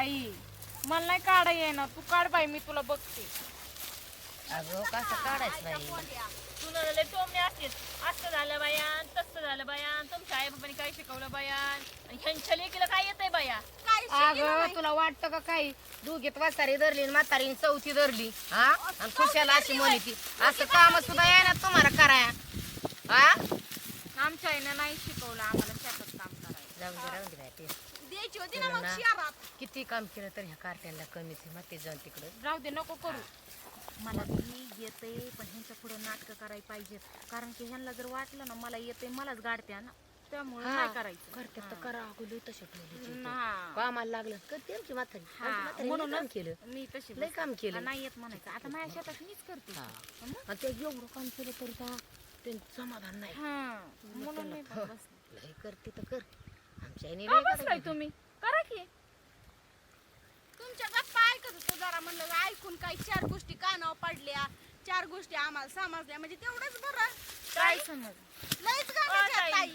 आई. मला नाही काढा येईना तू काढ बाई मी तुला बघते. अगं कसं काढायचं बाई? तुला लय टोमणे असतेच असं झालं बायान तसं झालं बायान तुमच्या आई बाबांनी काय शिकवलं बायान आणि ह्यांच्या लेकीला काय येतंय बाया? अगं तुला वाटतं का काही? दोघीत वासारी धरली आणि म्हातारीने चौथी धरली हा? आणि खुशाला अशी म्हणी ती असं काम सुद्धा आहे ना तुम्हाला कराया हा? आमच्या आईनं नाही शिकवलं आम्हाला शेतात काम करायला. जाऊ दे राहू दे बाई ते. द्यायची होती ना मग शहरात किती काम केलं तर ह्या कार्ट्यांना कमीच आहे मग ते जाऊन तिकडं राहू दे नको करू मला ती येते पण ह्यांच्या पुढे नाटकं करायला पाहिजे कारण की ह्यांना जर वाटलं ना मला येते मलाच गाडत्या ना त्यामुळे हा. काय करायचं करते तर करा अगोदर तसे ठेवले हा. कामाला लागलं करते आमची म्हातारी हा, आमची म्हातारीने म्हणूनच काम केलं मी तशी लय. काम केलं. नाही येत म्हणायचं आता माझ्या शेतात मीच करते हा. हं? आणि ते एवढं काम केलं तरी का त्यांचं समाधान नाही हा. म्हणून मी पण बसले. लय करते तर कर का बसलाय करायचं. तुम्ही? करा की. तुमच्या गप्पा ऐकत होतो जरा म्हणलं ऐकून काही चार गोष्टी कानावर पडल्या चार गोष्टी आम्हाला समजल्या म्हणजे तेवढंच बरं. काय समज लयच अ, ताई.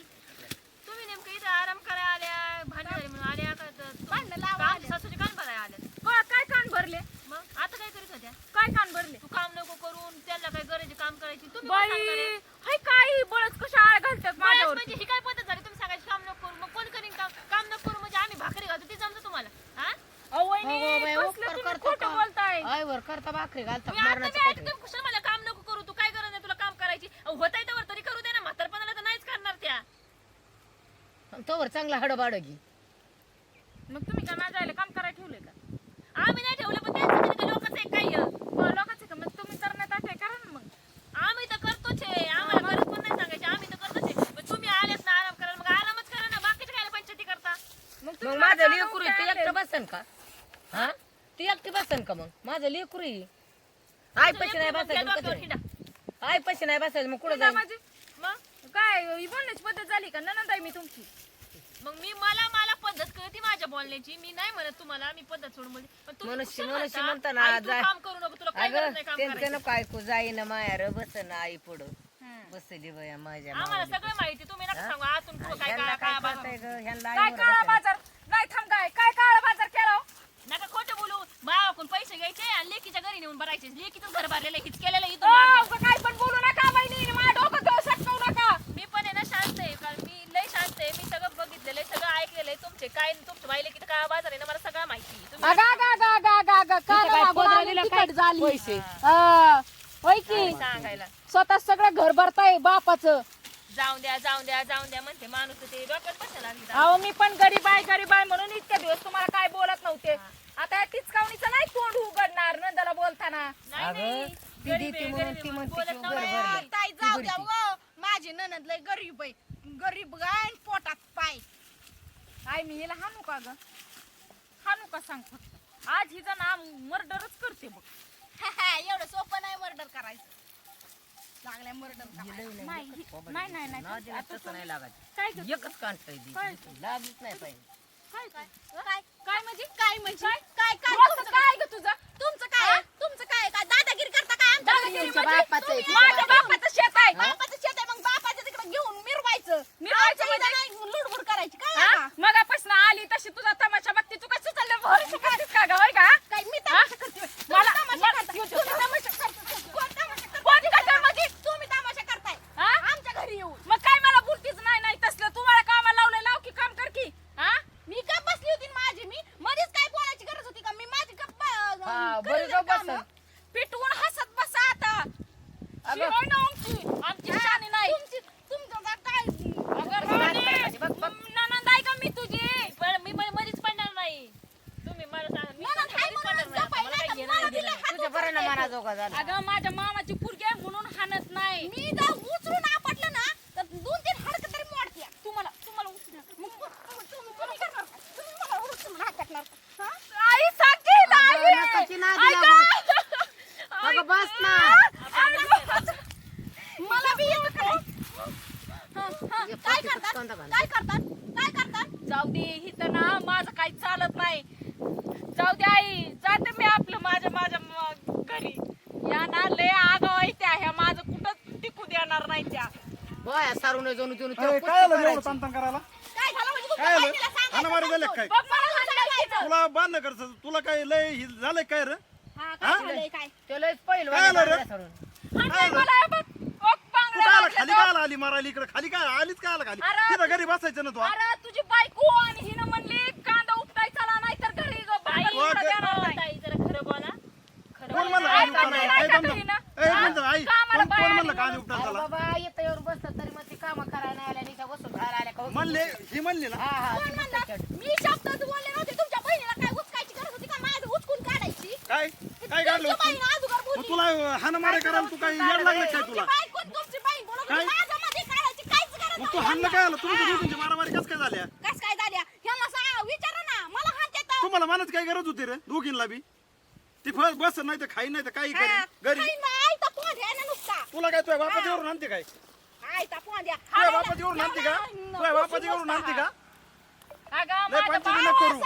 तुम्ही नेमकं इथं आराम करायला आल्या भांडण म्हणून आल्या का तर तुम- भांडणं लावा काम- आल्या. सासूचे कान भरायला आल्या. काय कान भरले? मग आता काय करीत होत्या? काय कान भरले? तू काम नको करून त्याला काय गरज काम करायची? तुम्ही आहे? हाय काय बळच कशा आळ घालतात बळच माझ्यावर म्हणजे ही काय पद्धत झाली तुम्ही सांगायची काम नको करू मग कोण करीन काम काम नको करू म्हणजे आम्ही भाकरी घालतो ती जमतं तुम्हाला हा हो बाई, कसलं उपकार तुम्ही करतो खोटं का? बोलताय. आय वर करता भाकरी घालता मी आता मरणाचं मी काय ऐकते कुशल मला काम नको करू तू काय गरज आहे तुला काम करायची? होता येतं तरी करू दे ना म्हातारपणाला तर नाहीच करणार त्या. नाही. तोवर चांगला हडबाड घे. मग तुम्ही काय माझ्या आईला काम करायला ठेवलंय का? आम्ही नाही ठेवलं पण त्यांचं तरी काय लोकांचं आहे काय आहे? मग लोकांचं का मग तुम्ही करण्यात आहे करा ना मग आम्ही तर करतोच आहे आम्हाला गरज पण नाही सांगायची आम्ही तर करतोच आहे पण तुम्ही आल्यात ना आराम करायला मग आरामच करा ना बाकीच्या काय पंचायती करता मग मग तुम्ही माझं मला लेकरू सांगून ते काय एकटं बसन का हा ती एकटी बसन का मग? माझं लेकरू आहे. आई पैसे नाही बसायचं मग? आई पैसे नाही बसायचं मग कुठं हिंडा जाईल माझी. मग? काय ही बोलण्याची पद्धत झाली का? ननंद आहे मी तुमची. मग मी मला मला पद्धत कळती माझ्या बोलण्याची. मी नाही म्हणत तुम्हाला मी पद्धत सोडून बोलते. पण तुम्ही मनुष्य कुशल मनुष्य म्हणता, म्हणता ना, आई, तू जा- काम करू नको तुला काय गरज अगं नाही काम त्यांचं करायची नको ऐकू जाईन मायार बसन आई पुढं. बसली बया माझ्या आम्हाला. सगळं माहिती तुम्ही नका? सांगू आतून पुढं काय ह्यांना काय काय काय कळतंय गं? ह्यांना काय आईवर काळा बसायचं. बाजार? नाही थांब काय काय काळा बाजार केला हो? नका खोटं बोलू भावाकडून पैसे घ्यायचे आणि लेकीच्या घरी नेऊन भरायचे. लेकीतून घर भरलेलं हिच केलेलं. उगा काय पण बोलू नका बहिणी माझ्या डोकं जाऊ सटकवू नका. मी पण आहे ना शांत आहे कारण मी लय शांत आहे. मी सगळं बघितलेलं आहे सगळं ऐकलेलं आहे. तुमचे काय तुमच्या बाईले किती काय बाजार आहे ना मला सगळं माहिती आहे. तुम्ही अगा गा गा गा गा गा काय काना मागून पदर आली, दिलं तिखट काय? झाली. पैसे. हा. होय की? काय सांगायला. स्वतः सगळं घर भरताय बापाचं. जाऊन द्या जाऊन द्या जाऊन द्या म्हणते माणूस ते डोक्यात बसायला लागली. अहो मी पण गरीब आहे गरीब आहे म्हणून इतके दिवस तुम्हाला काय बोलत नव्हते. आता या टिचकावणीचं नाही तोंड उघडणार नंदाला बोलताना. नाही अगं, ती म्हणून ती म्हणते की भरलंय. ताई ती जाऊ द्या बुडती. व माझी ननद लय गरीब आहे. गरीब गाय आणि पोटात पाय. आई मी हिला हाणू का ग? हाणू का सांग फक्त? आज हिचं नाम मर्डरच करते बघ. एवढं सोपं नाही मर्डर करायचं. लागल्या मर्डर करायला नाही हि- नाही नाही आता लागायचं. काय ग- एकच कांटय लागलीच नाही पाहिजे. काय? काय? काय? काय म्हणजे? काय म्हणजे? काय? काय? तुमचं काय ग तुझं? तुमचं काय आहे? तुमचं काय आहे? काय दादागिरी करता काय आमच्या घरी? दादागिरी तुमच्या म्हणजे बापाचं आहे, तुम्ही- तुमच्या माझ्या बापाचं. शेत आहे. बापाचं शेत आहे मग बापाच्या तिकडे घेऊन मिरवायचं. मिरवायचं आमच्या इथं नाही लुडबुड करायची. काय हा? मगापासून आली तशी तुझा तमाशा बघते. तू कसं चाललं भरोसा करतेस का ग? होय का? काय मी तमाशा करते? तुम्ही मला- तमाशा मला- करताय. तुम्ही तमाशा करताय. कोण तमाशा करताय? कोण करताय म्हणजे? तुम्ही तमाशा करताय हा? आमच्या घरी येऊन मग काय मला बोलतीच नाही नाही तसलं तुम्हाला कामाला लावलंय लाव की काम कर की हा मी का बसली होती ना माझी मी मध्येच काय बोलायची गरज होती का मी माझी गप्प हा, बरं जाऊ बसन. पिटवून हसत बसा आता अगं. शिवाय ना आमची आमची शानी नाही तुमची तुमचं जा काय अगं बघ, राणी, बघ, बघ. नणंद आहे का मी तुझी पण मी पण मध्येच पडणार नाही तुम्ही मला सांगा मी नणंद पण हाय मध्येच म्हणून पडणार नाही. जपायला मला काय तर घेणं नाही मला देणं दिलं नाही. हात तुझ्या बरं ना मना जोगा झाला अगं माझ्या मामाची पुरगी आहे म्हणून हाणत नाही मी जर उचलून आपटलं ना बाया सारून जणू जणू ए, तिला काय कुस्ती आलं एवढं करायची. ताणताण करायला काय झालं म्हणजे तुमच्या काय आलं बहिणीला सांगायचं हाणामारी झाले ना काय बघ मला हाणलंय तिथं. तुला बांधणं करत तुला काय लय हि- झालंय काय रे हा, काय झालंय काय तो लयच पहिलं काय आलं रे? बांगड्या सारून. हाणलंय मला हे बघ. बघ, तू बांगड्या काय आला घातल्या खाली. काय आला आली मारायला इकडे खाली काय आलीच काय आला खाली अरे, तिथं घरी बसायचं ना तू? अरे तुझी बायको आणि हिनं म्हणली कांदा उपटायचा नाही तर घरी ग- देणार नाही. ताई जरा खरं बोला कोण म्हणलं उपटायला? कामाला घरी. ना? ए, आई कामाला कोण बाया म्हणलं. उपटायला अरे बाबा येऊन तरी मग ती कामं करायला नाही आल्या खायला आल्या का? म्हणले ही म्हणली ना हा हा कोण म्हणलं मी बोलले नव्हते तुमच्या बहिणीला काय उचकायची गरज होती का माझं उचकून काढायची काय काय काढलं तुमची तू? बहीण हाणामारी करायला तू काय येड लागलं काय तुला? तुमची काय? मग तू हाणलं काय आलं? तुमच्या दोघींची मारामारी कस काय झाल्या कस काय झाल्या ह्यांना सांगा विचारा ना. मला हात तुम्हाला मनात काय गरज होती रे दोघींना बी? ती फळ बस नाही तर खाई नाही तर काही करी घरी. आयता पोंड आहे ना नुसता. तुला काय तुझ्या बापाची वरून आणते काय? आयता पोंड आहे. तुझ्या बापाची वरून आणते का? तुझ्या बापाची वरून आणते का? नको करू.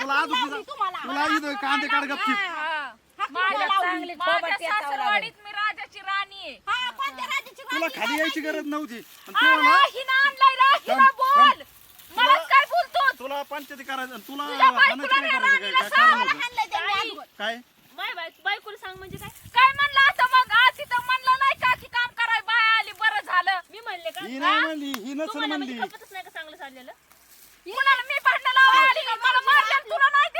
तुला आज तुला इथं कांदे काढ गपची. हाकलून माझ्या लावली. चांगली माझ्या खोबट याचावं लागेल. सासरवाडीत मी राजाची राणी आहे हा, कोणत्या राज्याची तुला राणी खाली यायची काय गरज नव्हती आणि तू ना अरे, हिनं आणलंय रे, हिनं थांब, बोल मलाच काय बोलतो तुला पंचायती करायचं आणि तुला तुझ्या हाणायचं बायकोला काय नाही करायचं काय राणीला काय सांग. कारण मला होतं? हाणलंय त्यांनी ताई. अगोदर. काय माय बाय बायकोला सांग म्हणजे काय काय म्हणलं आता मग आज तिथं म्हणलं नाही का की काम कराय बाय आली बरं झालं मी म्हणले का ही नाही म्हणली ही नसेल तुम्हाला म्हणजे म्हणली खपतच नाही का चांगलं चाललेलं कुणाला मी भांडण लावायला आली का? मला मारलं तुला नाही?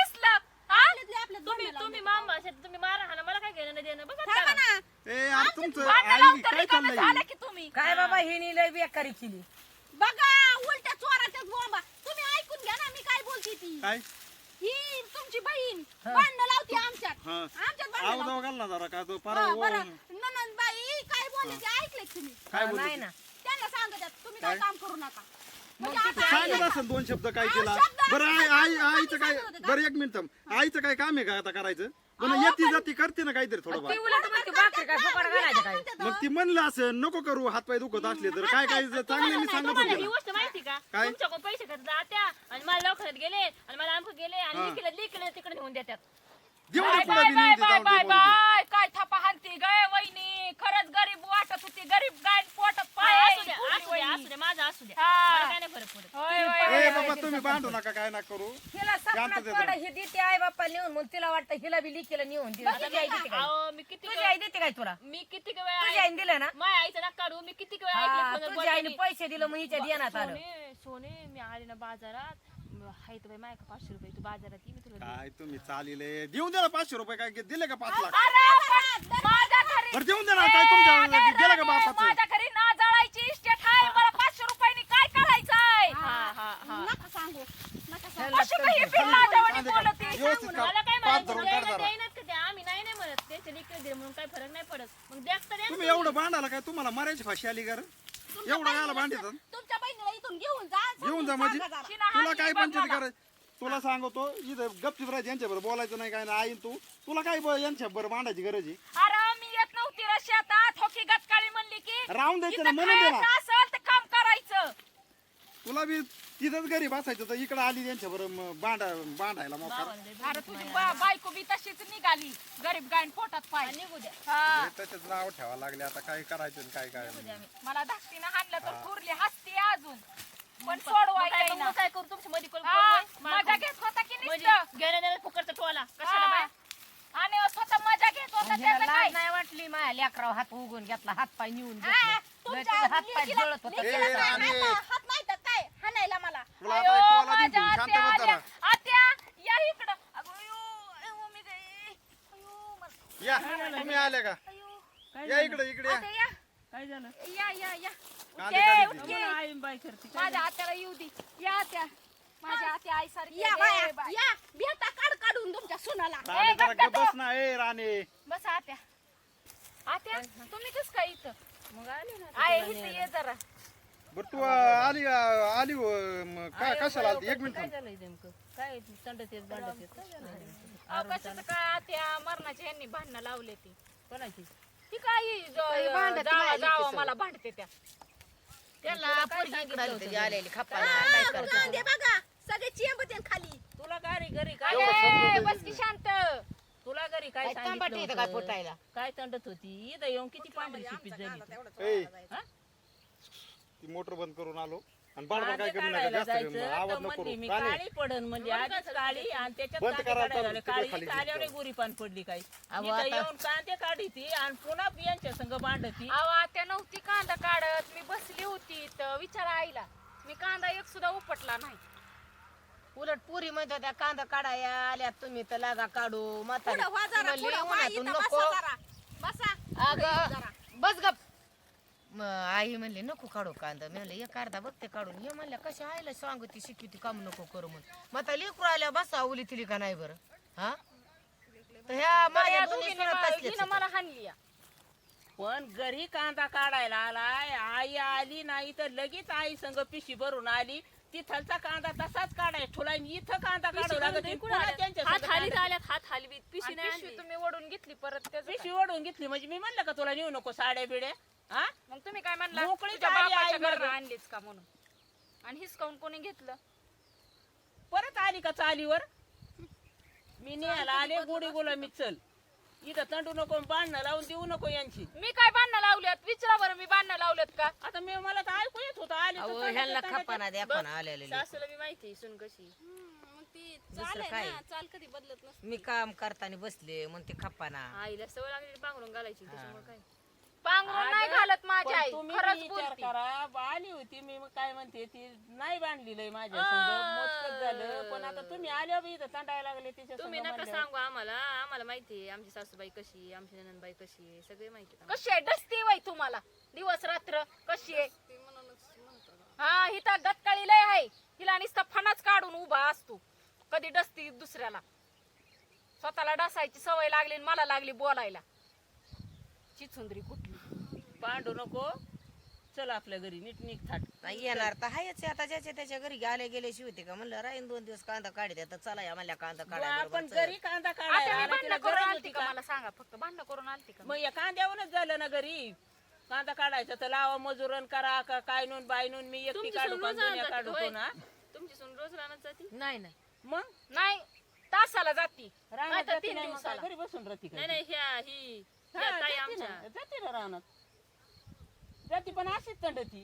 तुम्ही भांडणं तुम्ही लावून मामा शेत तुम्ही मारा हाना मला काय घेणं देणं? बघा थांबा करा. ना. ए यार तुमचं भांडण आई लावून तर काय रिकामं चाललंय? झालं की तुम्ही? काय बाबा हिनी लय बेकारी केली. बघा उलट्या चोराच्याच बोंबा. तुम्ही ऐकून घ्या ना मी काय बोलते ती. काय? ही तुमची बहीण भांडणं लावते आमच्यात. हा. आमच्यात भांडणं. आवाज घाल ना जरा का तो पारा बरं. ननंदबाई काय बोलले ते ऐकले का तुम्ही? काय हा, बोलली नाही? ना. त्यांना सांगत तुम्ही काय काय? काम करू नका. सांगत असेल दोन शब्द काय हा, केला बरं आई असं आई आईचं काय होते? बरं एक मिनिट. आईचं काय काम आहे का आता करायचं पण येती जाती करते ना काहीतरी थोडं ती उलट म्हणते भाकरी काय फुकट घालायचं काय मग ती म्हणलं असं नको करू हातपाय दुखत असले तर काय काय चांगले मी सांगत होते ही ना. गोष्ट माहिती का काय? तुमच्याकडून पैसे घेतात आणि मला दवाखान्यात गेले आणि मला आमक गेले आणि हा. लिखले लिखले तिकडे नेऊन देतात देऊ दे बाय पुढं बाय बी बाय नेऊन दे, बाय जाऊ दे, बाय बोलू दे. बाय काय थापा हानती गय वहिनी खरंच गरीब वाटत होती गरीब गाय पोटात पाय असू द्या असू द्या. असू माझं असू द्या हा. मला काय नाही फरक पडत. होय, होय, ए होय. बाबा तुम्ही भांडू नका काय ना करू. हिला शांत सपनात दे पडा जरा. ही देते आई बाप्पा नेऊन मग तिला वाटतं हिला बी लिखीला नेऊन दिलं. तुझी आई देते काय अहो, मी किती तुझी आई देते काय तुला? मी किती तुझी वेळा आईने दिलं ना? माझ्या आईचं नका काढू मी किती वेळा हा, ऐकलं तुझ्या आईने. पैसे दिलं मग हिच्या देण्यात आलं. सोने सोने मी आले ना बाजारात. हाय तर बाई माझ्या का पाचशे रुपये? तू बाजारात ये मी तुला देईन. काय तुम्ही चालिले? देऊन दे ना पाचशे रुपये काय दिले का पाच लाख? अरे, पण माझ्या घरी बरं देऊन दे ना काय तुमच्या गेलं का रे, बापाचं माझ्या घरी ना जळायची इस्टेट आहे मला पाचशे रुपयानी काय करायचंय हा हा हा नका सांगू नका सांगू अशी काही पिल्लाच्यावानी कांदे काढ. बोलती व्यवस्थित मला काढ. काय पाच म्हणायचं धरून द्यायला काढ जरा. देईनात का ते आम्ही नाही नाही म्हणत. दिले म्हणून काही फरक नाही पडत. मग देखता द्या ना तुम्ही एवढं काय तुम्हाला मरायची फाशी आली का रे? तुमच्या एवढं गायला बहिणीला- तुमच्या बहिणीला इथून घेऊन जा घेऊन जा समजून म्हणजे? सांगा जरा. शिना तुला काय पंचायती. करायचं? तुला सांगतो इथं गपचीप राहायचं यांच्या बरोबर बोलायचं नाही काय नाही. आई तू. तुला काय ब- यांच्या बरोबर मांडायची गरज आहे? अरे मी येत नव्हती रे शेतात होकी गतकाळी म्हणली की राहून द्यायचं ना इथं म्हणून दे ना. खायचं असेल तर काम करायचं तुला बी तिथंच घरी बसायचं तर इकडे आली त्यांच्या बरोबर बांडा बांधायला मोकार अरे तुझी बा- बायको बी तशीच निघाली. गरीब गायन पोटात पाय. निघू द्या. हा. त्याच्यात नाव ठेवा लागले आता काय करायचं आणि काय काय मला धाकटीनं हाणलं तर कुरली हसती अजून. पण मग काय. मग काय करू? तुमच्या मध्ये कोण हा, कोण बाय? मजा घेत होता की म्हणजे नुसतं? फुकटचा टोला. कशाला हा. आणि स्वतः मजा घेत होता हिला त्याचं काय? लाज नाही वाटली माझ्या लेकरावर हात उगून घेतला हात पाय निवून हा, तुमच्या हात पाय लेकीला- जळत होता. लेकीला ए, काय राणे. हात- हात नाही तर काय हाणायला मला तुला आता एक टोला माझ्या देईन तू, शांत आत्या बस जरा या इकडं. अगं, अयो, अयो, मी गं. अयो, मला- या तुम्ही आले का? अयो. या इकडे इकडे या. काय झालं? या या या. कांदे काढते. आई बाय करते. काय माझ्या आत्याला येऊ दे. या आत्या. माझ्या आत्या आई सारखी या बाया या. भेटा काढ काढून तुमच्या सुनाला. राणे ए, जरा गप्प गप्प बस ना ए राणे. बस आत्या. आत्या तुम्ही कस काय इथं? मग आले ना आहे इथं ये जरा. बर तू आली आली म, काय कशाला आलती? एक मिनिट काय थांब. झालंय नेमकं? काय तंडत येत बांडत येत? अहो, कशाचं काय? आत्या मरणाच्या यांनी भांडणं लावले ती. कोणाची? ती काय जावा जावा. मला भांडते त्या. त्याला पोरगी इकडं आली तुझी आलेली खप्पाला काय करतो कांदे बघा. सगळे चेंबते खाली. तुला घरी घरी काय बस की शांत. तुला घरी काय काय तांबाटी सांगितलं फुटायला काय तंडत होती? इथं येऊन किती पांढरी शिपी झाली ए हा? ती मोटर बंद करून आलो. आणि बाळबा काय करू नका जास्त जायचं. आवाज नको करू. मी? काळी पडन म्हणजे आधीच काळी आणि त्याच्यात बंद कांदे करा काढायला चालू, लागले. तिकडे काळी खाली आल्यावर. गुरी पान पडली काही. इथं येऊन कांदे काढी आणि पुन्हा यांच्या संग अहो आत्या नव्हती कांदा काढत. मी बसली होती तर विचारा आईला. मी कांदा एक सुद्धा उपटला नाही. उलट पुरी म्हणतो त्या कांदा काढाया आल्या तुम्ही तर लागा काढू. म्हातारी पुढं व्हा जरा, म्हणली, पुढं. व्हा, उन्हातून इथं नको. बसा जरा. बसा. अगं बस गप. म, आई म्हणली नको काढू कांदा. मी म्हणलं एक अर्धा बघते काढून. हे म्हणल्या कशा आईला सांगू ती शिकवती काम नको करू म्हणून. मग आता लेकरू आल्या बसा उली तिली का नाही बरं? हा? तर ह्या माझ्या या दोन्ही दोघींनी सुना मला- तसल्याच हिनं मला हाणली या. पण घरी कांदा काढायला आलाय आई आली नाही तर लगेच आई संग पिशी भरून आली. तिथलचा कांदा तसाच काढाय ठोला इथं कांदा काढू लागत पुन्हा त्यांच्या हात हाली पिशी नाही पिशवी आणली. तुम्ही ओढून घेतली परत त्याचं पिशवी ओढून घेतली. म्हणजे मी म्हणलं का तुला नेऊ नको साड्या बिड्या हा? मग तुम्ही काय म्हणला? मोकळी तुझ्या झाली बापाच्या आई घरनं माझी. आणलीच का म्हणून? आणि हिसकावून कोणी घेतलं? परत आली का चालीवर? मी न्यायला आले गोडी गुलामी चल. इथं तंडू नको बांधणं लावून देऊ नको यांची. मी काय बांधणं लावल्यात विचारा बरं मी बांधणं लावल्यात का? आता मी मला तर ऐकू येत होतं आले तर अहो ह्यांना खपाना द्या पण आलेले सासूला मी माहिती सुन कशी हम्म, मग ती दुसरं चाल आहे काय? ना चाल कधी बदलत नसते. मी काम करताना बसले मग ते खपाना आईला सवय लागली पांघरून घालायची त्याच्यामुळे काय? पांघरून नाही अगं, घालत माझी पण आई. तुम्ही खरंच विचार बोलती. करा. बा, आली होती मी मग काय म्हणते ती नाही बांधलेलं माझ्या संग. मोजकंच झालं. पण आता तुम्ही आल्या बी इथं तंडायला लागले तिच्या तुम्ही संग नका म्हणल्यावर. सांगू आम्हाला. आम्हाला माहिती आहे आमची सासूबाई कशी आहे, आमची ननंदबाई कशी आहे सगळे माहिती आहे कशी आहे? डसती वय तुम्हाला. दिवस रात्र कशी आहे? हा ही तर गतकाळी लय आहे. हिला नुसता फणाच काढून उभा असतो. कधी डसती दुसऱ्याला. स्वतःला डसायची सवय लागली आणि मला लागली बोलायला. चिचुंदरी कुठली भांडू नको. चल आपल्या घरी नीट नीट थाट. नाही येणार तर हायच आहे. आता ज्याच्या त्याच्या घरी गेले गेले शिवते का म्हणलं राहीन दोन दिवस कांदा काढी द्या तर चला या म्हणल्या कांदा काढायला आपण घरी कांदा आता मी भांडणं तिला करून आलती का मला सांगा फक्त भांडणं करून आलती का? मग या कांद्यावरच झालं ना घरी. कांदा काढायचा तर लावा मजुरण करा का काय नून बाय नून मी एकटी तुमची काढू सून का रोज दुनिया आणतात काढू होय? ना? तुमची सून रोज रानात जाते? नाही नाही. मग? नाही तासाला जाती. रानात नाही तर जाते तीन नाही मग काय दिवसाला घरी बसून राहते का नाही नाही ह्या ही हा, ह्या ताई जाते आमच्या. ना जाते ना रानात. जाते पण अशीच तंडती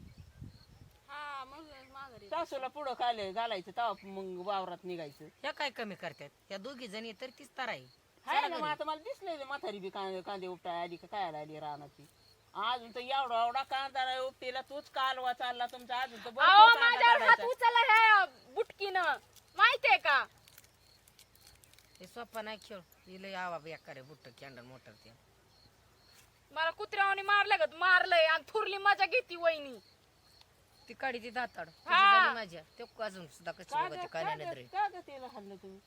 हा माघारी सासूला पुढं खाले घालायचं तेव्हा मग वावरात निघायचं. ह्या काय कमी करतात? या दोघी जणी तर तीच तर आहे हाय ना मग आता मला दिसलंय म्हातारी बी कांदे कांदे उपटाय आली का काय आली रानाची. अजून तर एवढा एवढा कांदा उपटीला तूच कालवा चालला तुमचा अजून तर भरपूर अहो कांदा माझ्यावर हात काढायचा. उचलला ह्या बुटकीनं. माहितीये का? ते सोपा नाही खेळ. हिला यावा बेकार आहे बुट्ट कॅन्डल मोटर ते. मला कुत्र्यावानी मारलं ग मारलंय आणि थुरली मजा घेती वहिनी. ती काढी ती दाताड हा. तुझी झाली माझ्या ते अजून सुद्धा कशी का बघा ग- ती का काढ्या ग- नजरे का ग तिला हाणलं तुम्ही?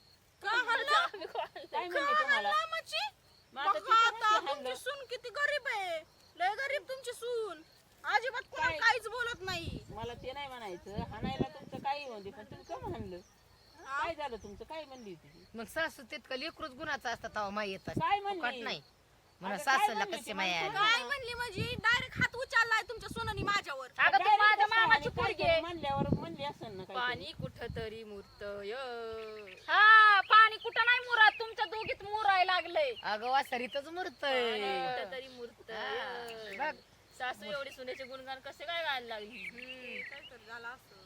का हल्ला काय म्हणले तुम्हाला? कामाची मग आता बघा तिथं आता नसते तुमची हाणलं. सून किती गरीब आहे. लय गरीब तुमची सून. अजिबात कोणाला काय? काहीच बोलत नाही. मला ते नाही म्हणायचं. हाणायला तुमचं काही दे पण तुम्ही का म्हणलं काय झालं तुमचं? काय म्हणली होती? ती? मग सासू तितकं लेकरूच गुणाचा असतात तेव्हा माय येतात काय म्हणली? फुकट नाही. म्हणा अगं, काय सासूला ती? माया काय म्हणली म्हणजे? डायरेक्ट हात उचललाय तुमच्या सोनानी माझ्यावर. अगं तू काय माझ्या कसं मामाची काय पोरगी तरी आहे. म्हणल्यावर म्हणली असेल ना काय पाणी कुठं तरी मूर्तय. हा पाणी कुठं नाही मुरत? तुमच्या दोघीत मुराय लागलंय. अगं वासरीतच मरतय. कुठं तरी मूर्तय. बघ. सासू एवढी सुनेचे गुणगान कसे काय गायला लागली? काहीतरी झालं असं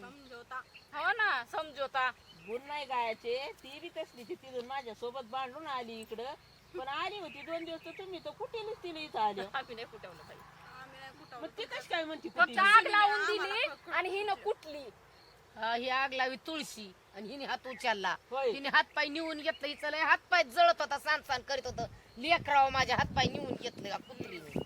समजवता हो ना समजोता गुण नाही गायचे. ती बी तसली ती तिथून माझ्या सोबत बांधून आली इकडं. पण आली होती दोन दिवस तर तुम्ही तर कुठेलीच तिला इथं आम्ही नाही कुठं मग ती कशी काय म्हणते फक्त? आग लावून दिली आणि हिनं कुठली? हा, ही आग लावी तुळशी आणि हिने हात उचलला. होय. हिने हात पाय निवून घेतलं. हिचं लय हात पाय जळत होता सांड सांड करीत होतं. लेकराव माझ्या हात पाय निवून घेतलं. या कुत्रीने ही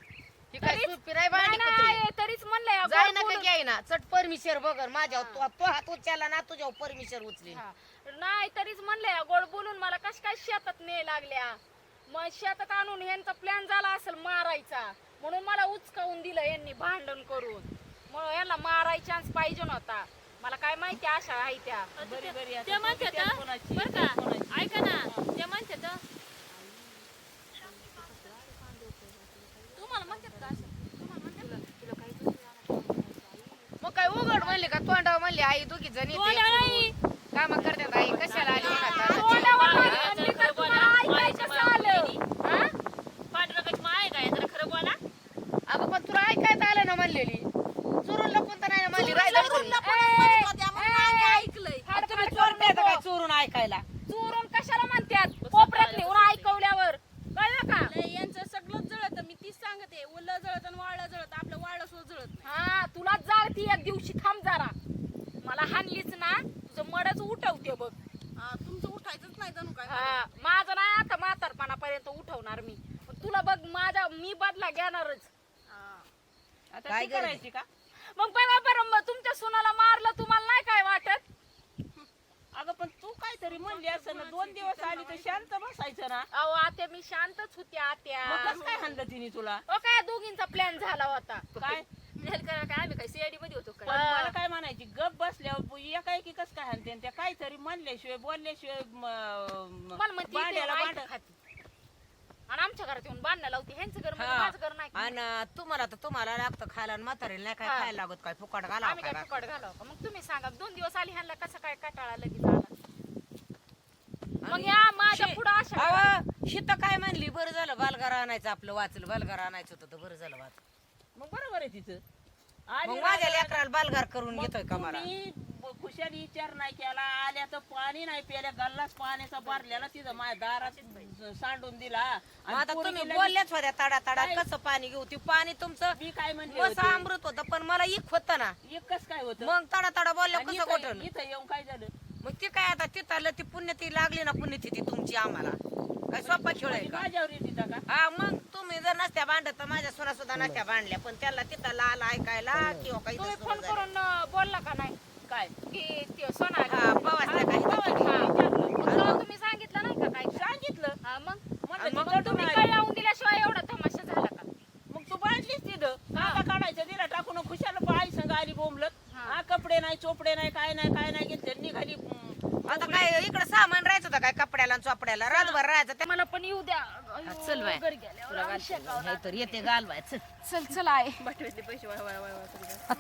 काय तरीच- सुपी नाही बांधली नाही, कुत्री नाही, तरीच म्हणलंय जाय गोड ना बोलून. घ्याय ना चट परमिशर बगर माझ्या तो तो हात उचलला ना तुझ्या परमिशर उचली हा. नाही तरीच म्हणलंय गोड बोलून मला कश काय शेतात ने लागल्या? मग शेतात आणून यांचा प्लॅन झाला असेल मारायचा. म्हणून मला उचकावून दिलं यांनी भांडण करून. म्हणून यांना मारायचा चान्स पाहिजे नव्हता. मला काय माहिती आशा आहे त्या. बरी बरी म्हणतात का. ऐका ना त्या म्हणतात तुम्हाला म्हणतात का असं तुम्हाला म्हणतात मग काय उघड म्हणले का तोंडावर म्हणले आई दोघी जणी तोंडावर नाही. काम करतात आई कशाला आली? तोंडावर हा, बोला. ऐकायचं माय आलं. बहिणी. हा? पांडुरंगाची माय आहे काय जरा खरं बोला अगं पण तुला ऐकायचं आलं ना म्हणलेली चुरून मी पण तुला बघ माझा मी बदला घेणारच आता काय ती गरज करायची का मग बघा बरं मग तुमच्या सुनाला मारलं तुम्हाला नाही काय वाटत अगं पण तू काहीतरी म्हणली असं ना दोन दिवस आली तर शांत बसायचं ना. अहो आत्या मी शांतच होती आत्या. मग कसं काय हाणलं तिने तुला? ओ काय दोघींचा प्लॅन झाला होता. काय? जाहीर करा काय आम्ही काय सीआयडी मध्ये होतो पण काय मला काय म्हणायची गप बसल्यावर एका एकी कस काय हाणते? त्या काहीतरी म्हणल्याशिवाय बोलल्याशिवाय म- मला म्हणते भांड्याला ते भांड ऐक खाती. आणि आमच्या घरात येऊन बांधणं लावते. ह्यांचं घर म्हणजे हा. माझं घर नाही. आणि तुम्हाला तर तुम्हाला लागतं खायला आणि म्हातारीला नाही काय हा. खायला लागत काय? फुकट घाला आम्ही काय फुकट घालावं का? मग तुम्ही सांगा दोन दिवस आली ह्यांना कसं काय कटाळा लगेच आला? मग या माझ्या पुढं अशा अव शीता काय म्हणली बरं झालं बालगार आणायचं आपलं वाचलं बालगार आणायचं होतं तर बरं झालं वाच मग बरोबर आहे तिचं. मग माझ्या लेकराला बालगार करून घेतोय का मला? खुशाली विचार नाही केला आल्या तर पाणी नाही प्यायला गल्लाच पाण्याचा भरलेला तिथं माझ्या दारात सांडून दिला. आणि मग आता तुम्ही बोलल्याच होत्या तडा तडा काय? कसं पाणी घेऊ? ते पाणी तुमचं मी काय म्हणले मस्त होते? अमृत होतं पण मला इक होतं ना. एकच काय होतं? मग तडा तडा बोलल्या आणि कसं इथं गोठवलं इथं येऊन काय झालं? मग ते काय आता तिथं ती पुण्य ती लागली ना पुण्यतिथी तुमची आम्हाला. काय सोपा खेळ आहे का? माझ्यावर येते का? हा मग तुम्ही जर नसत्या भांडत तर माझ्या सुना सुद्धा नसत्या भांडल्या पण त्याला तिथं लाल ऐकायला किंवा काही तुम्ही फोन. करून अं, बोलला का नाही? काय? की ते सोना हा पवासल्या काही तुम्ही सांगितलं नाही का काय सांगितलं हा, मग म्हणलं आणि मग तिकडून तुम्ही आली. काय लावून दिल्याशिवाय एवढा तमाशा झाला का मग तू बांधलीस तिथं कांदा काढायचं दिला टाकून खुशाला बाई संग आली बोंबलत हा कपडे नाही चोपडे नाही काय नाही काय नाही घेतले निघाली हम्म, आता काय इकडे सामान राहायचं होतं काय कपड्याला आणि चोपड्याला रातभर राहायचं ते मला पण येऊ द्या हा, चल बाय घरी तर येते घालवाय चल. चल चल आहे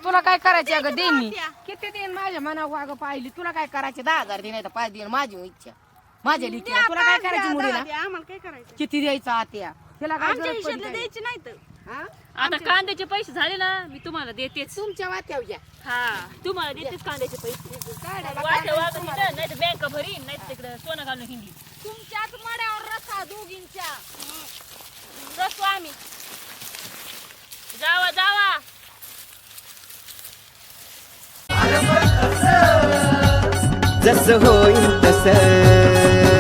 तुला काय करायचे अगं देईन मी? किती देईन माझ्या मनावर अगं पाहिली? तुला काय करायचे? दहा हजार नाही तर पाच देईन माझी इच्छा. माझ्या लिखी तुला काय करायची मुलीला? आम्हाला काय करायचं? किती द्यायचं आत्या तिला काय आमच्या गरज पडली हिशोबाला काय? द्यायची नाही तर. हा? आता कांद्याचे पैसे झाले ना मी तुम्हाला देतेच. तुमच्या वात्याव घ्या. हा तुम्हाला देतेच कांद्याचे पैसे. काढायला वाटलं नाही तर बँक भरीन नाही तिकडे सोनं घालून हिंदी. तुमच्याच मड्यावर रसा दोघींच्या. रसू आम्ही. जावा जावा. जस होईल तसं.